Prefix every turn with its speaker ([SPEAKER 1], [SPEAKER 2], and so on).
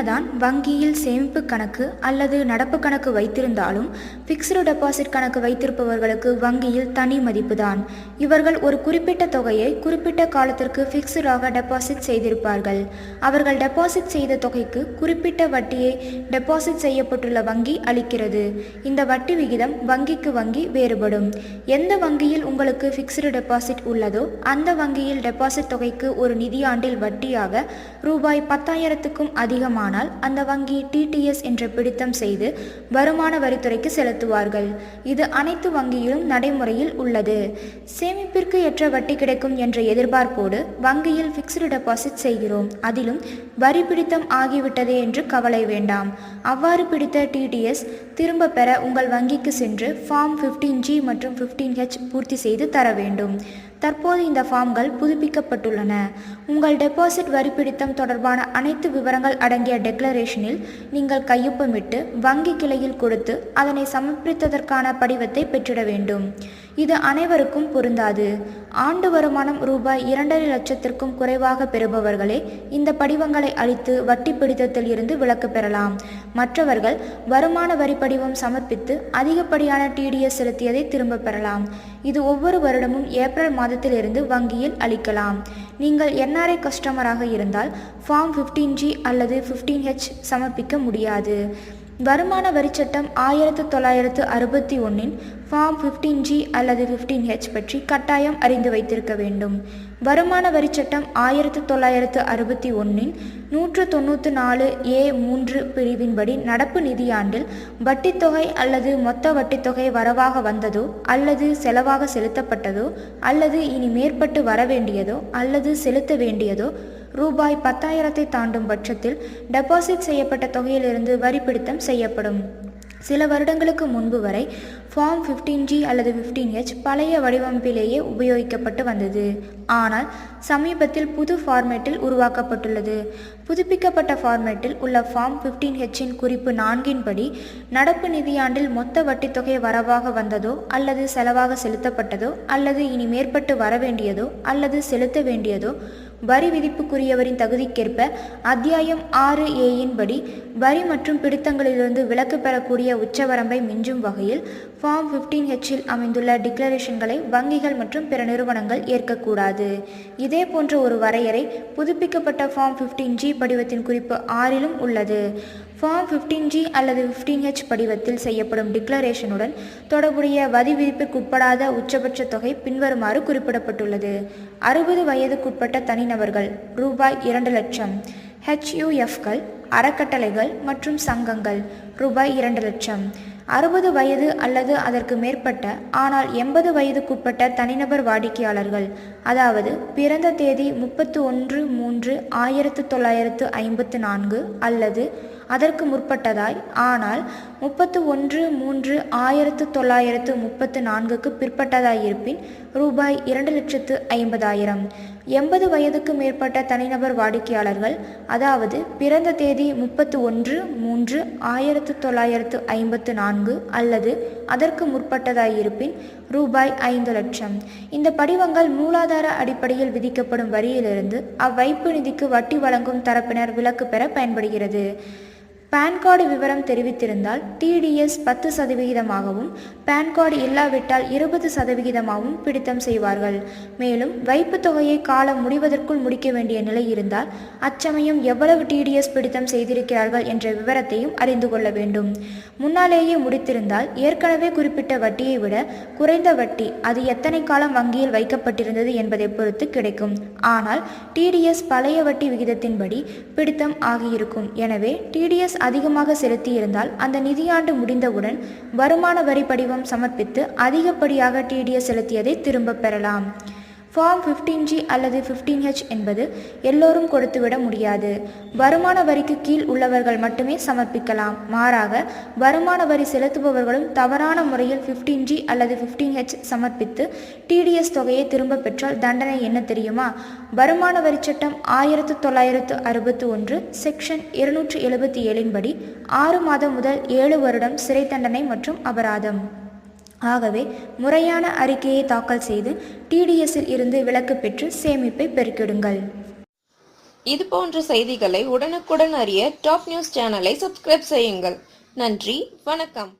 [SPEAKER 1] என்னதான் வங்கியில் சேமிப்பு கணக்கு அல்லது நடப்பு கணக்கு வைத்திருந்தாலும் ஃபிக்ஸ்டு டெபாசிட் கணக்கு வைத்திருப்பவர்களுக்கு வங்கியில் தனி மதிப்புதான். இவர்கள் ஒரு குறிப்பிட்ட தொகையை குறிப்பிட்ட காலத்திற்கு ஃபிக்ஸ்டாக டெபாசிட் செய்திருப்பார்கள். அவர்கள் டெபாசிட் செய்த தொகைக்கு குறிப்பிட்ட வட்டியை டெபாசிட் செய்யப்பட்டுள்ள வங்கி அளிக்கிறது. இந்த வட்டி விகிதம் வங்கிக்கு வங்கி வேறுபடும். எந்த வங்கியில் உங்களுக்கு ஃபிக்ஸ்டு டெபாசிட் உள்ளதோ அந்த வங்கியில் டெபாசிட் தொகைக்கு ஒரு நிதியாண்டில் வட்டியாக ரூபாய் பத்தாயிரத்துக்கும் அதிகமானால் அந்த வங்கி டிடிஎஸ் என்ற பிடித்தம் செய்து வருமான வரித்துறைக்கு செலுத்துவார்கள். இது அனைத்து வங்கியிலும் நடைமுறையில் உள்ளது. சேமிப்பிற்கு ஏற்ற வட்டி கிடைக்கும் என்ற எதிர்பார்ப்போடு வங்கியில் ஃபிக்ஸ்டு டெபாசிட் செய்கிறோம். அதிலும் வரி பிடித்தம் ஆகிவிட்டதே என்று கவலை வேண்டாம். அவ்வாறு பிடித்த டிடிஎஸ் திரும்ப பெற உங்கள் வங்கிக்கு சென்று ஃபார்ம் ஃபிஃப்டீன் ஜி மற்றும் ஃபிஃப்டீன் ஹெச் பூர்த்தி செய்து தர வேண்டும். தற்போது இந்த ஃபார்ம்கள் புதுப்பிக்கப்பட்டுள்ளன. உங்கள் டெபாசிட் வரி பிடித்தம் தொடர்பான அனைத்து விவரங்கள் அடங்கிய டெக்ளரேஷனில் நீங்கள் கையொப்பமிட்டு வங்கி கிளையில் கொடுத்து அதனை சமர்ப்பித்ததற்கான படிவத்தை பெற்றிட வேண்டும். இது அனைவருக்கும் பொருந்தாது. ஆண்டு வருமானம் ரூபாய் இரண்டரை லட்சத்திற்கும் குறைவாக பெறுபவர்களே இந்த படிவங்களை அளித்து வட்டி பிடித்தத்தில் இருந்து விலக்கு பெறலாம். மற்றவர்கள் வருமான வரி படிவம் சமர்ப்பித்து அதிகப்படியான டிடிஎஸ் செலுத்தியதை திரும்ப பெறலாம். இது ஒவ்வொரு வருடமும் ஏப்ரல் மாதத்திலிருந்து வங்கியில் அளிக்கலாம். நீங்கள் என்ஆர்ஐ கஸ்டமராக இருந்தால் ஃபார்ம் ஃபிஃப்டீன் ஜி அல்லது ஃபிஃப்டீன் ஹெச் சமர்ப்பிக்க முடியாது. வருமான வரிச்சட்டம் ஆயிரத்து தொள்ளாயிரத்து அறுபத்தி ஒன்றின் ஃபார்ம் ஃபிஃப்டீன் ஜி அல்லது ஃபிஃப்டீன் ஹெச் பற்றி கட்டாயம் அறிந்து வைத்திருக்க வேண்டும். வருமான வரிச்சட்டம் ஆயிரத்து தொள்ளாயிரத்து அறுபத்தி ஒன்றின் நூற்று தொண்ணூற்று நாலு ஏ மூன்று பிரிவின்படி நடப்பு நிதியாண்டில் வட்டித்தொகை அல்லது மொத்த வட்டித்தொகை வரவாக வந்ததோ அல்லது செலவாக செலுத்தப்பட்டதோ அல்லது இனி மேற்பட்டு வரவேண்டியதோ அல்லது செலுத்த வேண்டியதோ ரூபாய் பத்தாயிரத்தை தாண்டும் பட்சத்தில் டெபாசிட் செய்யப்பட்ட தொகையிலிருந்து வரி பிடித்தம் செய்யப்படும். சில வருடங்களுக்கு முன்பு வரை ஃபார்ம் ஃபிஃப்டீன் ஜி அல்லது ஃபிஃப்டீன் ஹெச் பழைய வடிவமைப்பிலேயே உபயோகிக்கப்பட்டு வந்தது. ஆனால் சமீபத்தில் புது ஃபார்மேட்டில் உருவாக்கப்பட்டுள்ளது. புதுப்பிக்கப்பட்ட ஃபார்மேட்டில் உள்ள ஃபார்ம் ஃபிஃப்டீன் ஹெச்சின் குறிப்பு நான்கின்படி நடப்பு நிதியாண்டில் மொத்த வட்டித்தொகை வரவாக வந்ததோ அல்லது செலவாக செலுத்தப்பட்டதோ அல்லது இனி மேற்பட்டு வரவேண்டியதோ அல்லது செலுத்த வேண்டியதோ வரி விதிப்புக்குரியவரின் தகுதிக்கேற்ப அத்தியாயம் ஆறு ஏயின் படி வரி மற்றும் பிடித்தங்களிலிருந்து விலக்கு பெறக்கூடிய உச்சவரம்பை மிஞ்சும் வகையில் ஃபார்ம் ஃபிஃப்டீன் ஹெச்சில் அமைந்துள்ள டிக்ளரேஷன்களை வங்கிகள் மற்றும் பிற நிறுவனங்கள் ஏற்கக்கூடாது. இதே போன்ற ஒரு வரையறை புதுப்பிக்கப்பட்ட ஃபார்ம் ஃபிஃப்டீன் ஜி படிவத்தின் குறிப்பு ஆறிலும் உள்ளது. ஃபார்ம் ஃபிஃப்டீன் ஜி அல்லது ஃபிஃப்டீன் ஹெச் படிவத்தில் செய்யப்படும் டிக்ளரேஷனுடன் தொடர்புடைய வரி விதிப்பிற்குட்படாத உச்சபட்ச தொகை பின்வருமாறு குறிப்பிடப்பட்டுள்ளது. அறுபது வயதுக்குட்பட்ட தனிநபர்கள் ரூபாய் இரண்டு லட்சம். ஹெச்யூஎஃப்கள் அறக்கட்டளைகள் மற்றும் சங்கங்கள் ரூபாய் இரண்டு லட்சம். அறுபது வயது அல்லது அதற்கு மேற்பட்ட ஆனால் எண்பது வயதுக்குட்பட்ட தனிநபர் வாடிக்கையாளர்கள் அதாவது பிறந்த தேதி முப்பத்து ஒன்று மூன்று ஆயிரத்து தொள்ளாயிரத்து ஐம்பத்து நான்கு அல்லது அதற்கு முற்பட்டதாய் ஆனால் முப்பத்து ஒன்று மூன்று ஆயிரத்து தொள்ளாயிரத்து முப்பத்து நான்குக்கு பிற்பட்டதாய் இருப்பின் ரூபாய் இரண்டு லட்சத்து ஐம்பதாயிரம். எண்பது வயதுக்கு மேற்பட்ட தனிநபர் வாடிக்கையாளர்கள் அதாவது பிறந்த தேதி முப்பத்து ஒன்று மூன்று ஆயிரத்து தொள்ளாயிரத்து ஐம்பத்து நான்கு அல்லது அதற்கு முற்பட்டதாயிருப்பின் ரூபாய் ஐந்து லட்சம். இந்த படிவங்கள் மூலாதார அடிப்படையில் விதிக்கப்படும் வரியிலிருந்து அவ்வைப்பு நிதிக்கு வட்டி வழங்கும் தரப்பினர் விலக்கு பெற பயன்படுகிறது. பான் கார்டு விவரம் தெரிவித்திருந்தால் டிடிஎஸ் பத்து சதவிகிதமாகவும் பான் கார்டு இல்லாவிட்டால் இருபது சதவிகிதமாகவும் பிடித்தம் செய்வார்கள். மேலும் வைப்பு தொகையை காலம் முடிவதற்குள் முடிக்க வேண்டிய நிலை இருந்தால் அச்சமயம் எவ்வளவு டிடிஎஸ் பிடித்தம் செய்திருக்கிறார்கள் என்ற விவரத்தையும் அறிந்து கொள்ள வேண்டும். முன்னாலேயே முடித்திருந்தால் ஏற்கனவே குறிப்பிட்ட வட்டியை விட குறைந்த வட்டி அது எத்தனை காலம் வங்கியில் வைக்கப்பட்டிருந்தது என்பதை பொறுத்து கிடைக்கும். ஆனால் டிடிஎஸ் பழைய வட்டி விகிதத்தின்படி பிடித்தம் ஆகியிருக்கும். எனவே டிடிஎஸ் அதிகமாக செலுத்தியிருந்தால் அந்த நிதியாண்டு முடிந்தவுடன் வருமான வரி படிவம் சமர்ப்பித்து அதிகப்படியாக டிடிஎஸ் செலுத்தியதை திரும்பப் பெறலாம். ஃபார்ம் ஃபிஃப்டீன் ஜி அல்லது ஃபிஃப்டீன் ஹெச் என்பது எல்லோரும் கொடுத்துவிட முடியாது. வருமான வரிக்கு கீழ் உள்ளவர்கள் மட்டுமே சமர்ப்பிக்கலாம். மாறாக வருமான வரி செலுத்துபவர்களும் தவறான முறையில் ஃபிஃப்டீன் ஜி அல்லது ஃபிஃப்டீன் ஹெச் சமர்ப்பித்து டிடிஎஸ் தொகையை திரும்ப பெற்றால் தண்டனை என்ன தெரியுமா? வருமான வரி சட்டம் ஆயிரத்து தொள்ளாயிரத்து அறுபத்து ஒன்று செக்ஷன் இருநூற்று எழுபத்தி ஏழின்படி ஆறு மாதம் முதல் ஏழு வருடம் சிறை தண்டனை மற்றும் அபராதம். ஆகவே முறையான அறிக்கையை தாக்கல் செய்து டிடிஎஸ்ஸில் இருந்து விலக்கு பெற்று சேமிப்பை பெருக்கிடுங்கள்.
[SPEAKER 2] இது போன்ற செய்திகளை உடனுக்குடன் அறிய டாப் நியூஸ் சேனலை சப்ஸ்கிரைப் செய்யுங்கள். நன்றி வணக்கம்.